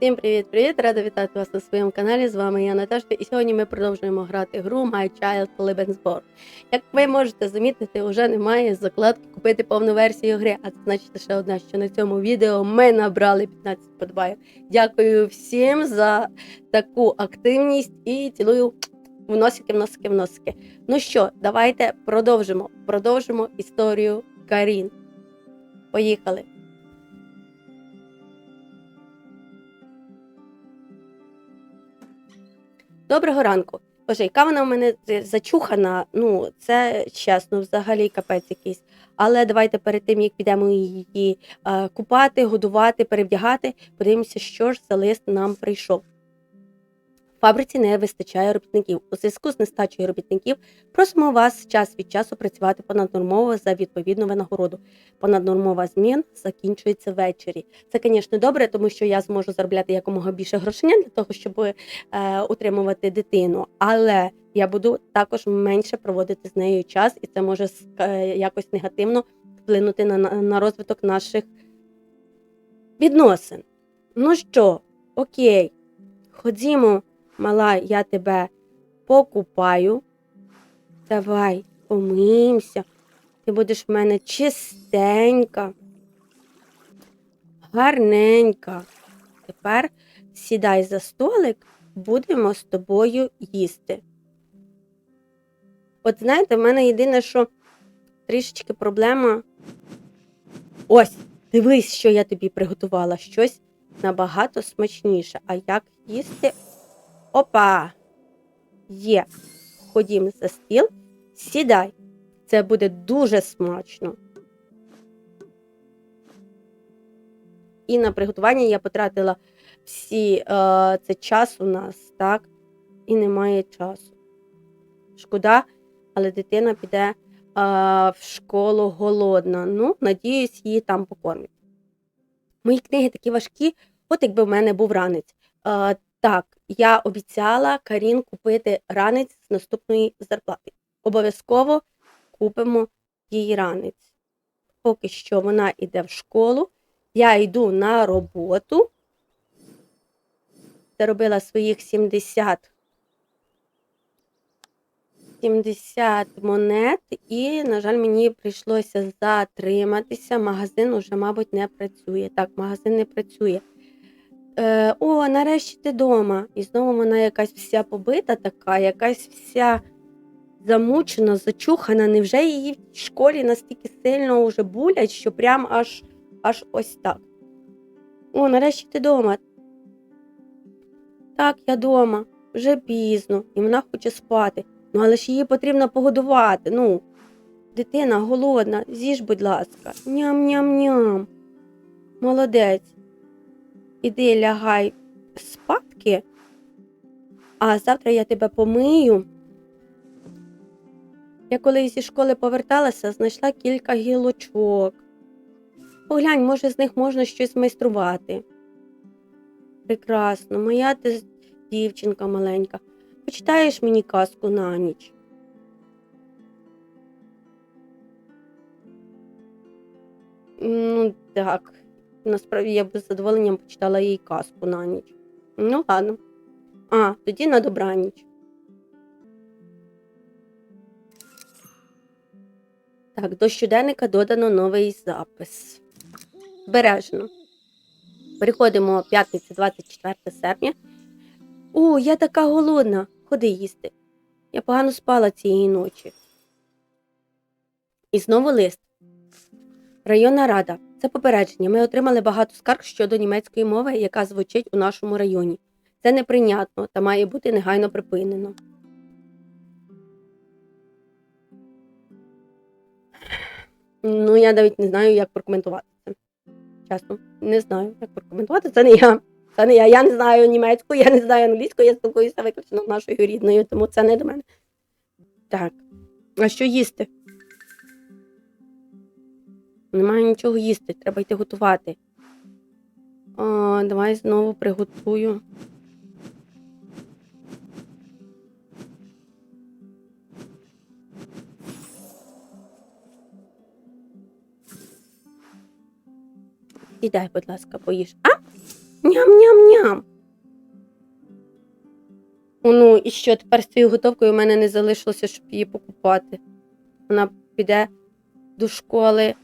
Всім привіт-привіт! Рада вітати вас на своєму каналі. З вами я Наташка, і сьогодні ми продовжуємо грати гру My Child Lebensborn. Як ви можете замітити, вже немає закладки купити повну версію гри, а це значить лише одне, що на цьому відео ми набрали 15 подбаю. Дякую всім за таку активність і цілую в носики, в носики, в носики. Ну що, давайте продовжимо. Продовжимо історію Карін. Поїхали. Доброго ранку. Боже, яка вона в мене зачухана. Ну, це чесно, взагалі капець якийсь. Але давайте перед тим, як підемо її е, купати, годувати, перевдягати, подивимося, що ж за лист нам прийшов. Фабриці не вистачає робітників. У зв'язку з нестачею робітників просимо вас час від часу працювати понаднормово за відповідну винагороду. Понаднормова змін закінчується ввечері. Це, звісно, добре, тому що я зможу заробляти якомога більше грошення для того, щоб е, утримувати дитину. Але я буду також менше проводити з нею час, і це може е, якось негативно вплинути на, на, розвиток наших відносин. Ну що, окей, ходімо, мала, я тебе покупаю. Давай, помиємося. Ти будеш в мене чистенька, гарненька. Тепер сідай за столик, будемо з тобою їсти. От знаєте, в мене єдине, що трішечки проблема. Ось, дивись, що я тобі приготувала. Щось набагато смачніше. А як їсти? Опа! Є. Ходім за стіл, сідай. Це буде дуже смачно. І на приготування я потратила всі е, це час у нас, так? І немає часу. Шкода, але дитина піде е, в школу голодна. Ну, надіюсь, її там покормять. Мої книги такі важкі, от якби в мене був ранець. Е, так, я обіцяла Карін купити ранець з наступної зарплати. Обов'язково купимо їй ранець. Поки що вона йде в школу, я йду на роботу. Заробила своїх 70 70 монет, і, на жаль, мені прийшлося затриматися. Магазин уже, мабуть, не працює. Так, магазин не працює. Е, О, нарешті ти вдома. І знову вона якась вся побита, така, якась вся замучена, зачухана. Невже її в школі настільки сильно вже булять, що прям аж, аж ось так. О, нарешті ти вдома. Так, я вдома, вже пізно, і вона хоче спати. Ну, але ж її потрібно погодувати. Ну, дитина голодна, з'їж, будь ласка. Ням-ням-ням. Молодець. Іди лягай спадки, а завтра я тебе помию. Я коли зі школи поверталася, знайшла кілька гілочок. Поглянь, може, з них можна щось майструвати. Прекрасно, моя ти дівчинка маленька. Почитаєш мені казку на ніч. Ну, так. Насправді я б з задоволенням почитала їй казку на ніч. Ну, ладно. А, тоді на добраніч. Так, до щоденника додано новий запис. Збережено. Переходимо п'ятниця 24 серпня. О, я така голодна. Ходи їсти. Я погано спала цієї ночі. І знову лист. Районна рада. Це попередження. Ми отримали багато скарг щодо німецької мови, яка звучить у нашому районі. Це неприйнятно та має бути негайно припинено. Ну, я навіть не знаю, як прокоментувати це. Чесно, не знаю, як прокоментувати. Це не я. Це не я. Я не знаю німецьку, я не знаю англійську, я спілкуюся виключно нашою рідною, тому це не до мене. Так. А що їсти? Немає нічого їсти, треба йти готувати. О, давай знову приготую. Сідай, будь ласка, поїж. А? Ням-ням-ням. Ну, і що, тепер з цією готовкою в мене не залишилося, щоб її покупати. Вона піде до школи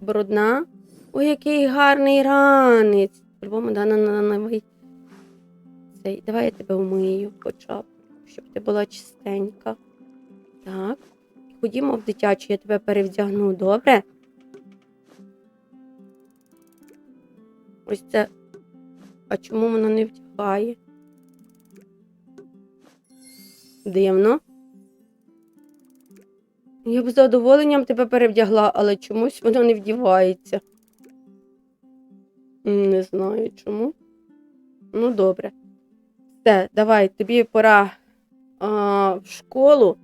брудна. Ой, який гарний ранець. По-любому дана на новий. Цей. Давай я тебе вмию хоча б, щоб ти була чистенька. Так. Ходімо в дитячу, я тебе перевдягну, добре? Ось це. А чому вона не вдягає? Дивно. Я б з задоволенням тебе перевдягла, але чомусь воно не вдівається. Не знаю чому. Ну, добре. Все, давай, тобі пора а, в школу.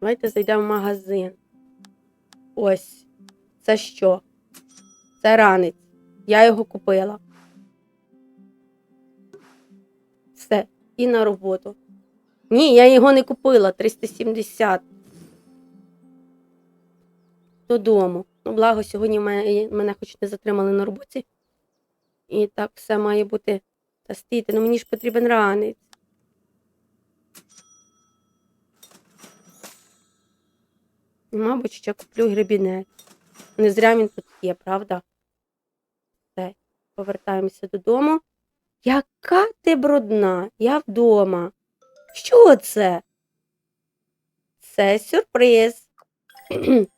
Давайте зайдемо в магазин. Ось. Це що? Це ранець. Я його купила. Все, і на роботу. Ні, я його не купила. 370. Додому. Ну, благо, сьогодні мене, мене хоч не затримали на роботі. І так все має бути. Та стійте, ну мені ж потрібен ранець. Мабуть, ще куплю гребінець. Не зря він тут є, правда? Все, повертаємося додому. Яка ти брудна? Я вдома. Що це? Це сюрприз.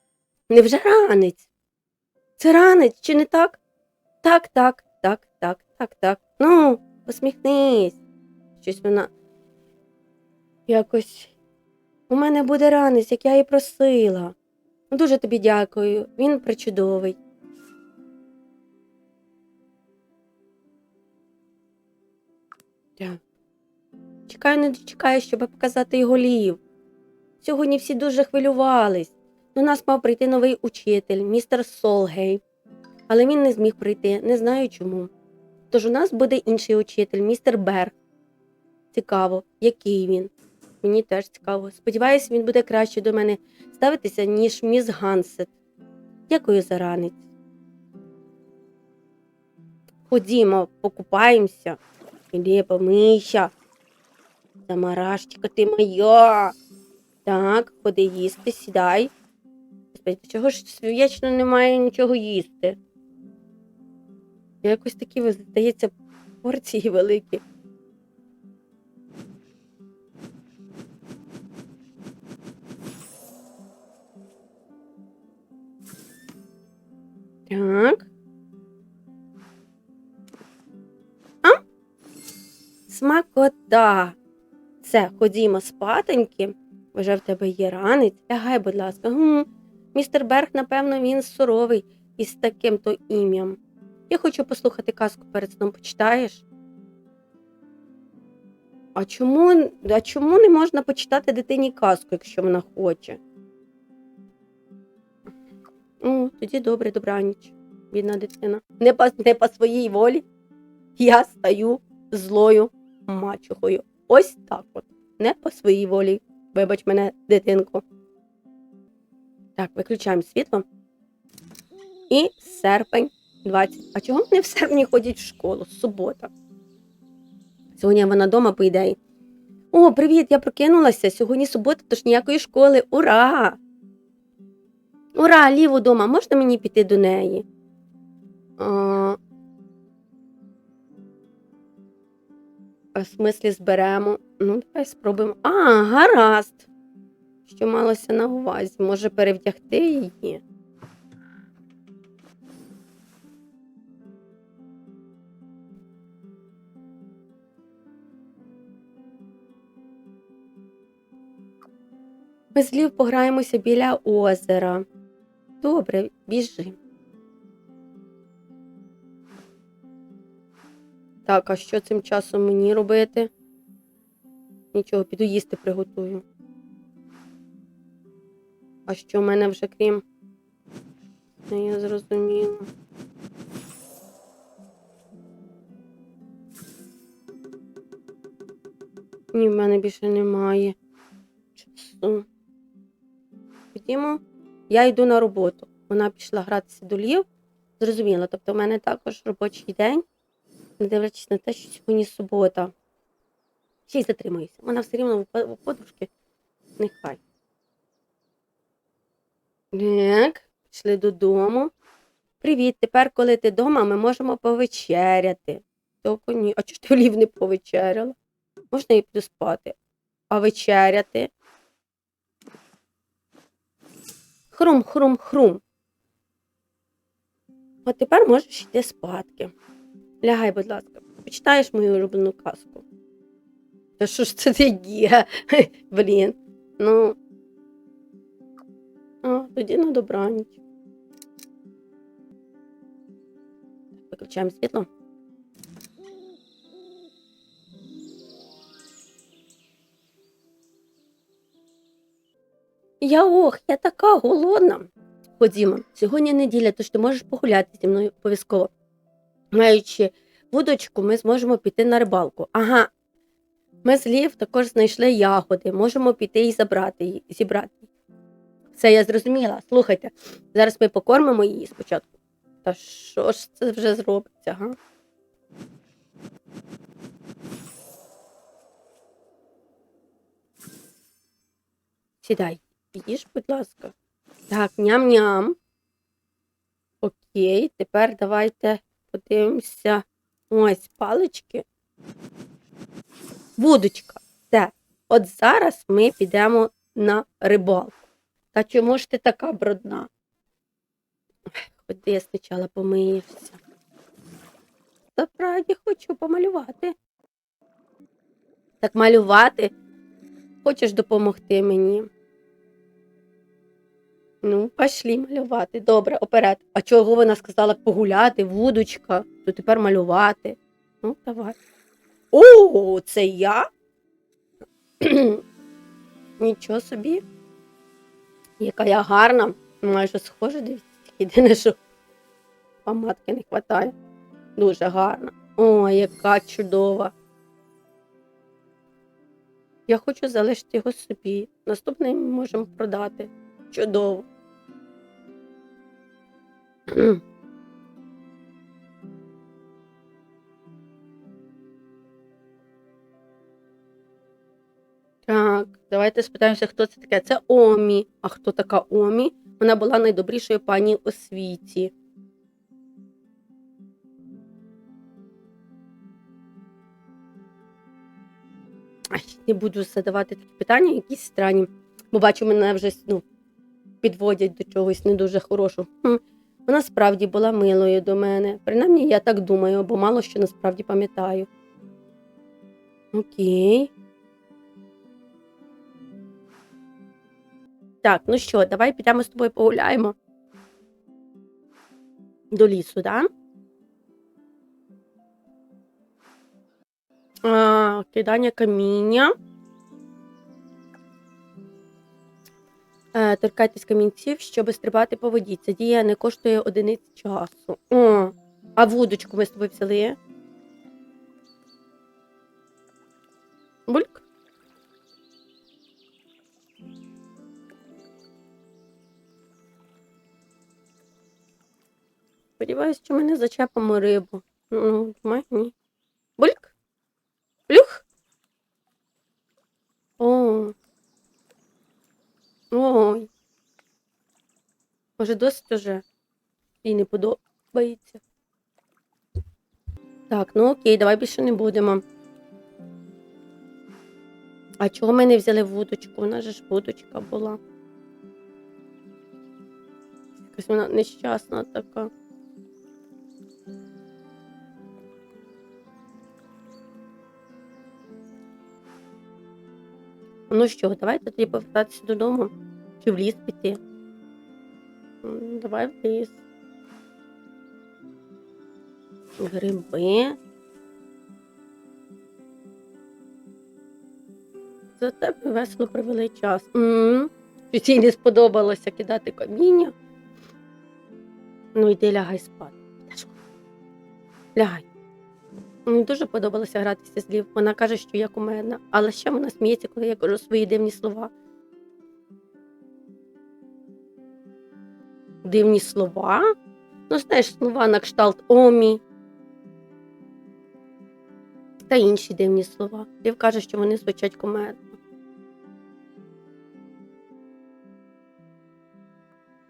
Невже ранець? Це ранець, чи не так? Так, так, так, так, так, так. Ну, посміхнись. Щось вона якось. У мене буде ранець, як я і просила. Дуже тобі дякую. Він причудовий. Так. Чекаю, не дочекаю, щоб показати його лів. Сьогодні всі дуже хвилювались. До нас мав прийти новий учитель, містер Солгей. Але він не зміг прийти, не знаю чому. Тож у нас буде інший учитель, містер Берг. Цікаво, який він. Мені теж цікаво. Сподіваюсь, він буде краще до мене ставитися, ніж міс Гансет. Дякую за ранець. Ходімо, покупаємося. Іди помийся. Замарашечка ти моя. Так, ходи їсти, сідай. Чого ж вічно немає нічого їсти? Якось такі, здається, порції великі. Так. А? Смакота. Все, ходімо спатоньки. Вже в тебе є ранець. Лягай, будь ласка. Гм. Містер Берг, напевно, він суровий із таким то ім'ям. Я хочу послухати казку перед сном почитаєш. А чому, а чому не можна почитати дитині казку, якщо вона хоче? О, тоді добре, добраніч, бідна дитина. Не по, не по своїй волі я стаю злою мачухою. Ось так от. Не по своїй волі. Вибач мене, дитинку. Так, виключаємо світло. І серпень 20. А чого вони в серпні ходять в школу? Субота. Сьогодні вона вдома, по ідеї. О, привіт! Я прокинулася. Сьогодні субота, тож ніякої школи. Ура! Ура, ліво дома, можна мені піти до неї? В смислі зберемо. Ну, давай спробуємо. А, гаразд. Що малося на увазі? Може перевдягти її? Ми з Лів пограємося біля озера. Добре, біжи. Так, а що цим часом мені робити? Нічого, піду їсти приготую. А що в мене вже крім? Не я зрозуміла. Ні, в мене більше немає часу. Ходімо, я йду на роботу. Вона пішла гратися до лів, Зрозуміло. Тобто, в мене також робочий день, не дивлячись на те, що сьогодні субота. Ще й затримуюся. Вона все рівно у подружки. Нехай. Так, пішли додому. Привіт, тепер, коли ти вдома, ми можемо повечеряти. Тільки ні. А чого ж ти олів не повечеряла? Можна і піду спати. А вечеряти? Хрум, хрум, хрум. А тепер можеш йти спадки. Лягай, будь ласка, почитаєш мою улюблену казку. Та що ж це таке? Блін. Ну. А, тоді на добраніч. Виключаємо світло. Я ох, я така голодна. Ходімо, сьогодні неділя, тож ти можеш погуляти зі мною обов'язково. Маючи вудочку, ми зможемо піти на рибалку. Ага. Ми з Лів також знайшли ягоди, можемо піти і забрати зібрати. Все, я зрозуміла. Слухайте, зараз ми покормимо її спочатку. Та що ж це вже зробиться, га? Сідай, їж, будь ласка. Так, ням-ням. Окей, тепер давайте подивимося. Ось палички. Вудочка. Все. От зараз ми підемо на рибалку. Та чому ж ти така брудна? Ходи спочатку помиєшся. Та правді хочу помалювати. Так малювати? Хочеш допомогти мені? Ну, пошли малювати. Добре, оперед. А чого вона сказала погуляти, вудочка, то тепер малювати. Ну, давай. О, це я? Нічого собі. Яка я гарна, майже схожа, дивіться, єдине, що помадки не вистачає. Дуже гарна. О, яка чудова. Я хочу залишити його собі. Наступний ми можемо продати. Чудово. Так, давайте спитаємося, хто це таке. Це Омі. А хто така Омі? Вона була найдобрішою пані у світі. Не буду задавати такі питання, якісь странні. Бо бачу, мене вже ну, підводять до чогось не дуже хорошого. Вона справді була милою до мене. Принаймні, я так думаю, бо мало що насправді пам'ятаю. Окей. Так, ну що, давай підемо з тобою погуляємо. До лісу, так? Да? Кидання каміння. Торкайтесь камінців, щоб стрибати по воді. Ця дія не коштує одиниць часу. О, а вудочку ми з тобою взяли. Бульк. Сподіваюсь, що ми не зачепимо рибу. Ну, ні. Бульк? Плюх? О. Ой. Може, досить уже? Їй не подобається. Так, ну окей, давай більше не будемо. А чого ми не взяли вудочку? У нас же ж вудочка була. Якась вона нещасна така. Ну що, давайте тоді повертатися додому. Чи в ліс піти? Давай в ліс. Гриби. Зате ми весело провели час. м їй не сподобалося кидати каміння. Ну йди лягай спати. Лягай. Мені дуже подобалося гратися з Лів. Вона каже, що я кумедна, але ще вона сміється, коли я кажу свої дивні слова. Дивні слова? Ну, знаєш, слова на кшталт омі. Та інші дивні слова. Лів каже, що вони звучать кумедно.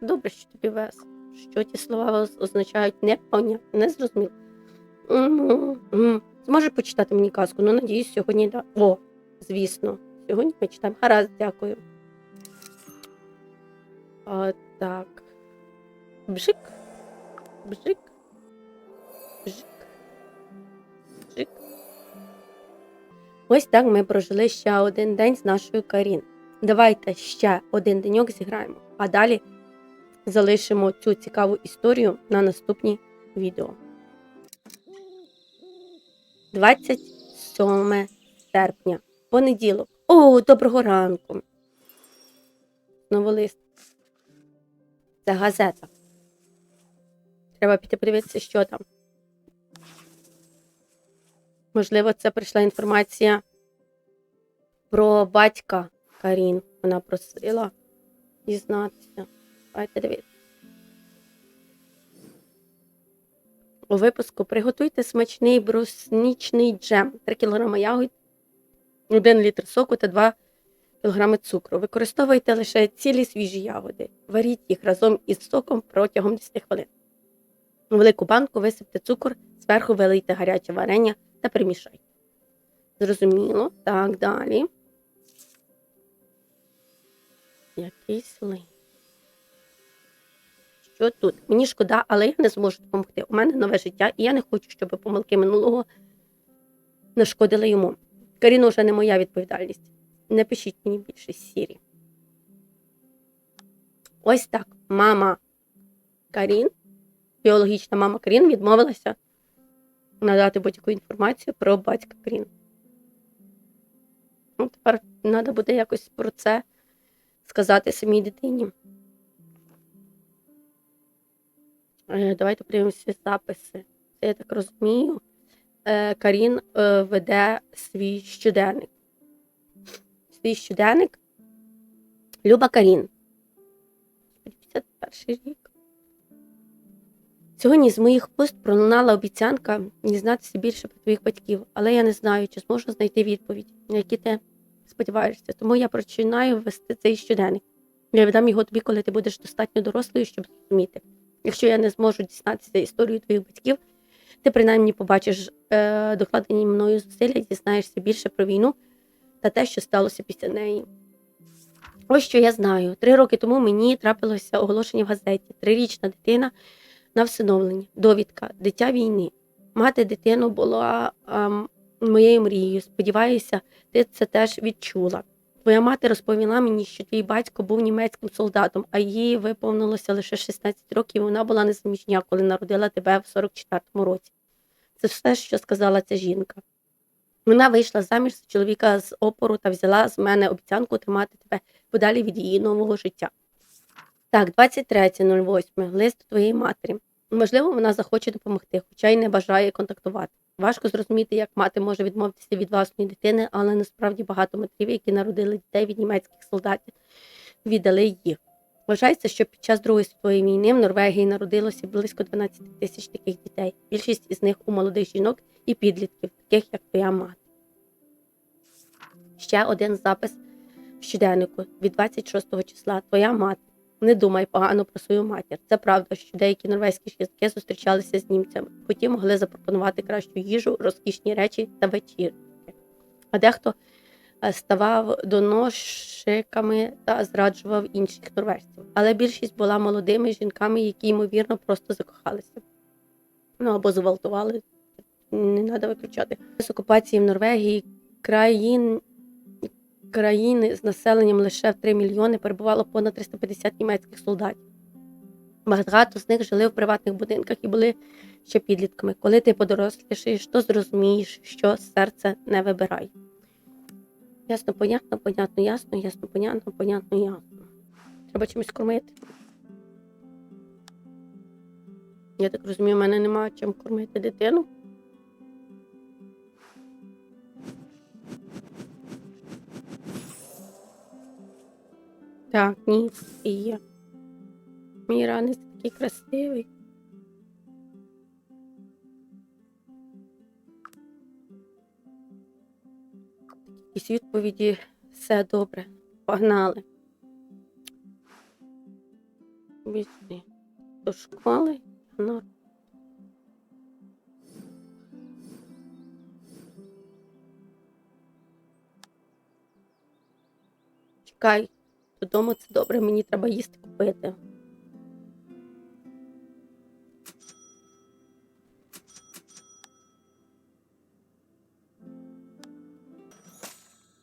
Добре, що тобі весело. Що ті слова означають непонятно, не зрозуміло. Мгм, мгм. Почитати мені казку? Ну, надіюсь, сьогодні да. О, звісно. Сьогодні ми читаємо. Гаразд, дякую. А, так. Бжик. Бжик. Бжик. Бжик. Ось так ми прожили ще один день з нашою Карін. Давайте ще один деньок зіграємо, а далі залишимо цю цікаву історію на наступні відео. 27 серпня. Понеділок. О, доброго ранку. Знову лист. Це газета. Треба піти подивитися, що там. Можливо, це прийшла інформація про батька Карін. Вона просила дізнатися. Давайте дивитися. У випуску приготуйте смачний бруснічний джем, 3 кг ягод, 1 літр соку та 2 кг цукру. Використовуйте лише цілі свіжі ягоди. Варіть їх разом із соком протягом 10 хвилин. У велику банку висипте цукор, зверху вилийте гаряче варення та перемішайте. Зрозуміло. Так, далі. Якийсь лист. Що тут? Мені шкода, але я не зможу допомогти. У мене нове життя, і я не хочу, щоб помилки минулого нашкодили йому. Каріна вже не моя відповідальність. Не пишіть мені більше сірі. Ось так. Мама Карін, біологічна мама Карін, відмовилася надати будь-яку інформацію про батька Карін. Ну, тепер треба буде якось про це сказати самій дитині. Е, Давайте подивимося записи. Це я так розумію. е, Карін е, веде свій щоденник. Свій щоденник. Люба Карін. 51 рік. Сьогодні з моїх уст пролунала обіцянка дізнатися більше про твоїх батьків, але я не знаю, чи зможу знайти відповідь, на які ти сподіваєшся. Тому я починаю вести цей щоденник. Я віддам його тобі, коли ти будеш достатньо дорослою, щоб зрозуміти. Якщо я не зможу дізнатися історію твоїх батьків, ти принаймні побачиш е, докладені мною зусилля, дізнаєшся більше про війну та те, що сталося після неї. Ось що я знаю. Три роки тому мені трапилося оголошення в газеті. Трирічна дитина на всиновленні. Довідка, дитя війни. Мати дитину була ем, моєю мрією. Сподіваюся, ти це теж відчула. Твоя мати розповіла мені, що твій батько був німецьким солдатом, а їй виповнилося лише 16 років. і Вона була незаміжня, коли народила тебе в 44-му році. Це все, що сказала ця жінка. Вона вийшла заміж за чоловіка з опору та взяла з мене обіцянку тримати тебе подалі від її нового життя. Так, 23.08. Лист твоєї матері. Можливо, вона захоче допомогти, хоча й не бажає контактувати. Важко зрозуміти, як мати може відмовитися від власної дитини, але насправді багато матерів, які народили дітей від німецьких солдатів, віддали їх. Вважається, що під час Другої світової війни в Норвегії народилося близько 12 тисяч таких дітей. Більшість із них у молодих жінок і підлітків, таких як твоя мати. Ще один запис в щоденнику від 26 числа. Твоя мати. Не думай погано про свою матір. Це правда, що деякі норвезькі жінки зустрічалися з німцями, потім могли запропонувати кращу їжу, розкішні речі та вечірки. А дехто е, ставав доношиками та зраджував інших норвежців. Але більшість була молодими жінками, які, ймовірно, просто закохалися. Ну або зґвалтували. Не треба виключати. З окупації в Норвегії країн країни з населенням лише в 3 мільйони перебувало понад 350 німецьких солдатів. Багато з них жили в приватних будинках і були ще підлітками. Коли ти подорослішаєш, то зрозумієш, що серце не вибирає. Ясно, понятно, понятно, ясно, ясно, понятно, понятно, ясно. Треба чимось кормити. Я так розумію, в мене немає чим кормити дитину. Так, ніс і є. Мій ранець такий красивий. Якісь відповіді все добре. Погнали. Візьми до школи. Ну. Чекай додому це добре, мені треба їсти купити.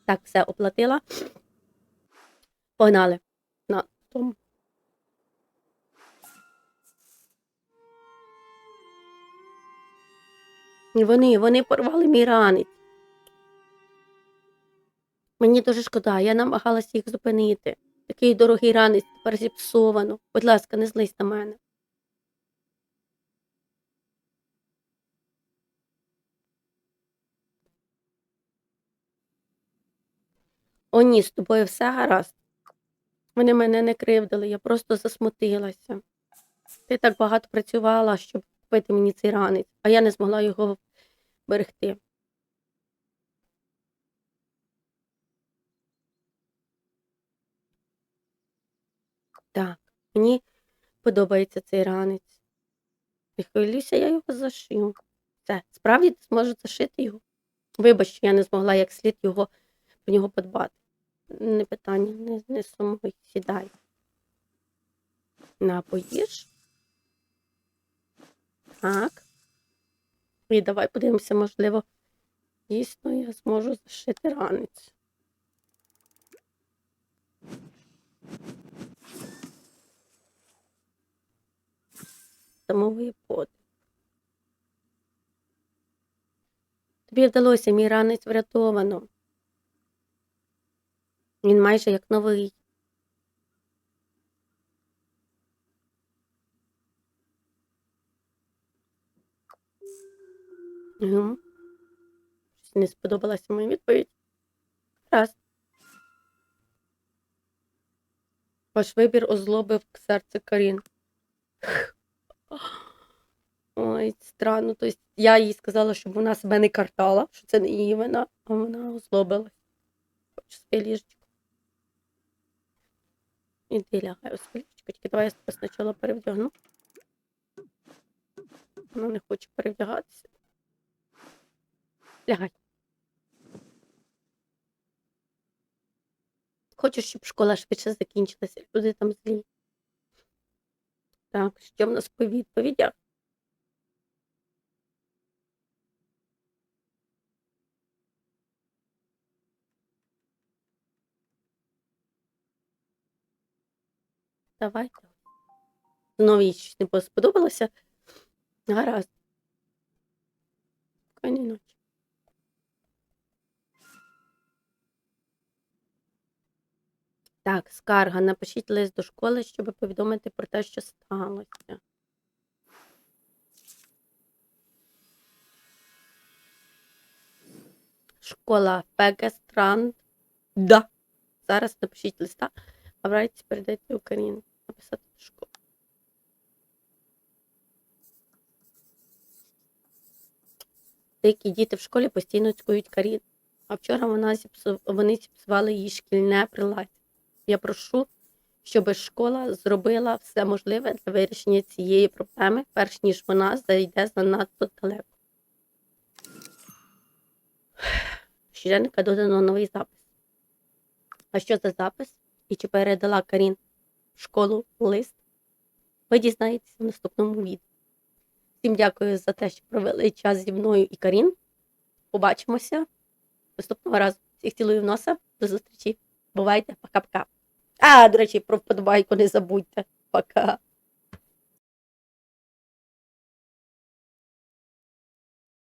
Так, все оплатила. Погнали. На тому. Вони, вони порвали мій ранець. Мені дуже шкода, я намагалася їх зупинити. Такий дорогий ранець тепер зіпсовано. Будь ласка, не злись на мене. О, ні, з тобою все гаразд. Вони мене не кривдили, я просто засмутилася. Ти так багато працювала, щоб купити мені цей ранець, а я не змогла його берегти. Так, мені подобається цей ранець. Не хвилюйся, я його зашию. Все, справді ти зможеш зашити його. Вибач, я не змогла як слід його про нього подбати. Не питання, не, не сумуй, сідай. На, поїж. Так. І давай подивимося, можливо, дійсно я зможу зашити ранець. Самовий подив. Тобі вдалося, мій ранець врятовано. Він майже як новий. Угу. Щось не сподобалася моя відповідь. Раз. Ваш вибір озлобив серце Карін. Ой, странно. Тобто я їй сказала, щоб вона себе не картала, що це не її вина, а вона озлобилась. Хоче своє ліжечко. Іди лягай у своє ліжечко, тільки давай я тебе спочатку перевдягну. Вона не хоче перевдягатися. Лягай. Хочу, щоб школа швидше закінчилася. Люди там злі. Так, що в нас по відповідях? Давайте. Знову їй щось не сподобалося. Гаразд. Спокійної ночі. Так, скарга. Напишіть лист до школи, щоб повідомити про те, що сталося. Школа Фегестранд. Да. Зараз напишіть листа, а вранці передайте Україну. Написати до школи. Деякі діти в школі постійно цькують Карін, а вчора вона зіпсу... вони зіпсували її шкільне приладдя. Я прошу, щоб школа зробила все можливе для вирішення цієї проблеми, перш ніж вона зайде занадто далеко. Щоденника додано новий запис. А що за запис? І чи передала Карін в школу лист? Ви дізнаєтеся в наступному відео. Всім дякую за те, що провели час зі мною і Карін. Побачимося наступного разу. Всіх цілую в носа. До зустрічі. Бувайте, пока-пока. А, до речі, про вподобайку не забудьте. Пока.